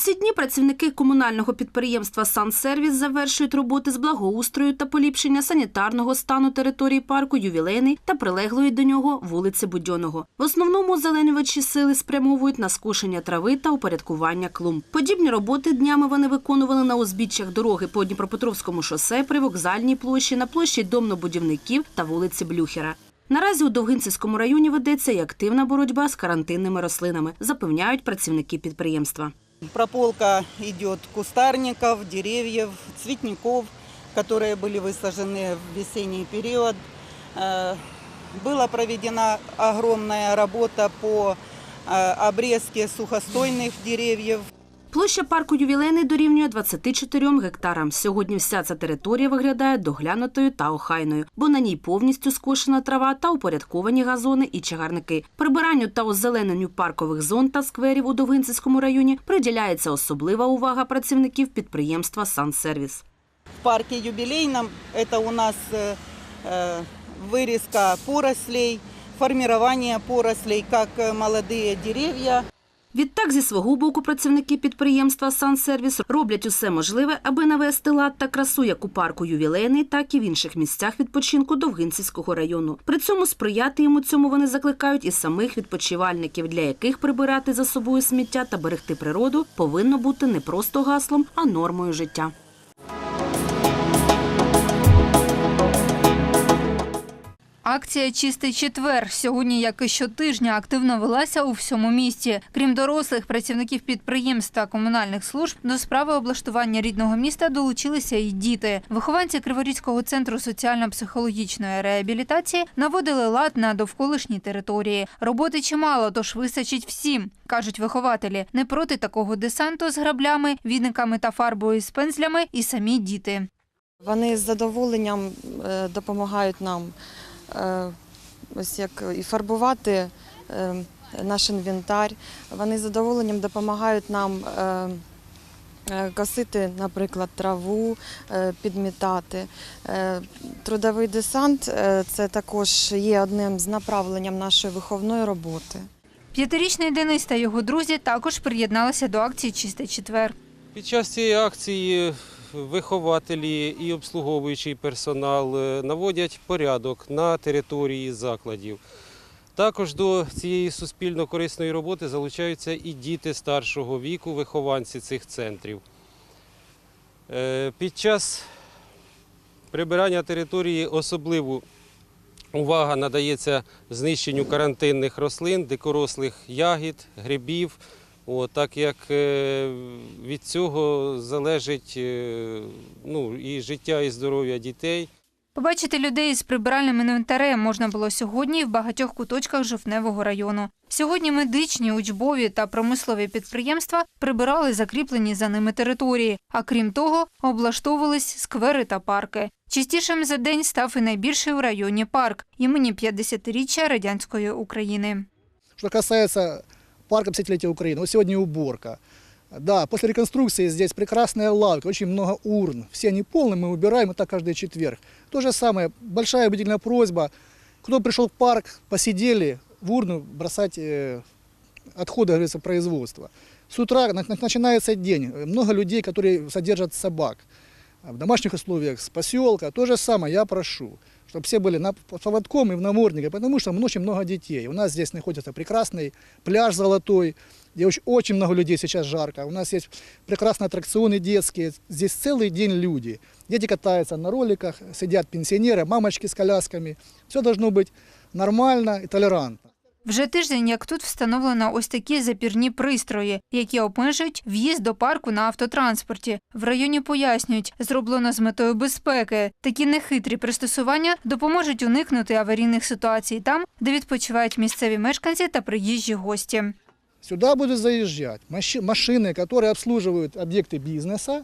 ці дні працівники комунального підприємства «Сансервіс» завершують роботи з благоустрою та поліпшення санітарного стану території парку Ювілейний та прилеглої до нього вулиці Будьоного. В основному озеленювачі сили спрямовують на скошення трави та упорядкування клумб. Подібні роботи днями вони виконували на узбіччях дороги по Дніпропетровському шосе, при вокзальній площі, на площі домнобудівників та вулиці Блюхера. Наразі у Довгинцівському районі ведеться і активна боротьба з карантинними рослинами, запевняють працівники підприємства. Прополка идет кустарников, деревьев, цветников, которые были высажены в весенний период. Э, Была проведена огромная работа по э, обрезке сухостойных деревьев. Площа парку ювілейний дорівнює 24 гектарам. Сьогодні вся ця територія виглядає доглянутою та охайною, бо на ній повністю скошена трава та упорядковані газони і чагарники. Прибиранню та озелененню паркових зон та скверів у Довгинцівському районі приділяється особлива увага працівників підприємства «Сансервіс». В парке юбилейном это у нас э, э, вырезка порослей, формирование порослей, как э, молодые деревья, Відтак, зі свого боку, працівники підприємства «Сансервіс» роблять усе можливе, аби навести лад та красу як у парку ювілейний, так і в інших місцях відпочинку Довгинцівського району. При цьому сприяти йому цьому вони закликають і самих відпочивальників, для яких прибирати за собою сміття та берегти природу повинно бути не просто гаслом, а нормою життя. Акція Чистий четвер сьогодні, як і щотижня, активно велася у всьому місті. Крім дорослих, працівників підприємств та комунальних служб до справи облаштування рідного міста долучилися і діти. Вихованці Криворізького центру соціально-психологічної реабілітації наводили лад на довколишній території. Роботи чимало, тож вистачить всім, кажуть вихователі. Не проти такого десанту з граблями, віниками та фарбою з пензлями і самі діти. Вони з задоволенням е, допомагають нам ось як і фарбувати е, наш інвентар. Вони з задоволенням допомагають нам е, е, косити, наприклад, траву, е, підмітати. Е, Трудовий десант е, це також є одним з направленням нашої виховної роботи. П'ятирічний Денис та його друзі також приєдналися до акції Чистий четвер. Під час цієї акції вихователі і обслуговуючий персонал е, наводять порядок на території закладів. Також до цієї суспільно корисної роботи залучаються і діти старшого віку, вихованці цих центрів. Е, Під час прибирання території особливу увага надається знищенню карантинних рослин, дикорослих ягід, грибів. От, так як е, від цього залежить е, ну, і життя, і здоров'я дітей. Побачити людей з прибиральним інвентарем можна було сьогодні в багатьох куточках Жовтневого району. Сьогодні медичні, учбові та промислові підприємства прибирали закріплені за ними території, а крім того, облаштовувались сквери та парки. Чистішим за день став і найбільший у районі парк імені 50-річчя радянської України. Что касается парка 50-летия Украины, вот сегодня уборка. Да, после реконструкции здесь прекрасная лавка, очень много урн. Все они полные, мы убираем, и так каждый четверг. То же самое, большая убедительная просьба. Кто пришел в парк, посидели, в урну бросать э, отходы, говорится, производства. С утра на- на- начинается день. Много людей, которые содержат собак в домашних условиях, с поселка. То же самое я прошу, чтобы все были на под поводком и в наморднике, потому что очень много детей. У нас здесь находится прекрасный пляж золотой, где очень, очень много людей сейчас жарко. У нас есть прекрасные аттракционы детские. Здесь целый день люди. Дети катаются на роликах, сидят пенсионеры, мамочки с колясками. Все должно быть нормально и толерантно. Вже тиждень, як тут встановлено ось такі запірні пристрої, які обмежують в'їзд до парку на автотранспорті. В районі пояснюють, зроблено з метою безпеки. Такі нехитрі пристосування допоможуть уникнути аварійних ситуацій там, де відпочивають місцеві мешканці та приїжджі гості. Сюда будут заезжать маши- машины, которые обслуживают объекты бизнеса,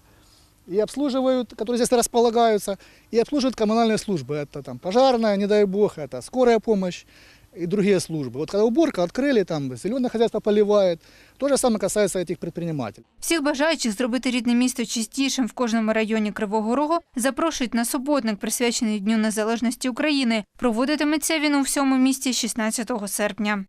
и обслуживают, которые здесь располагаются, и обслуживают коммунальные службы. Это там пожарная, не дай бог, это скорая помощь и другие службы. Вот когда уборка открыли, там зеленое хозяйство поливает, то же самое касается этих предпринимателей. Всіх бажаючих зробити рідне місто чистішим в кожному районі Кривого Рогу запрошують на суботник, присвячений Дню Незалежності України. Проводитиметься він у всьому місті 16 серпня.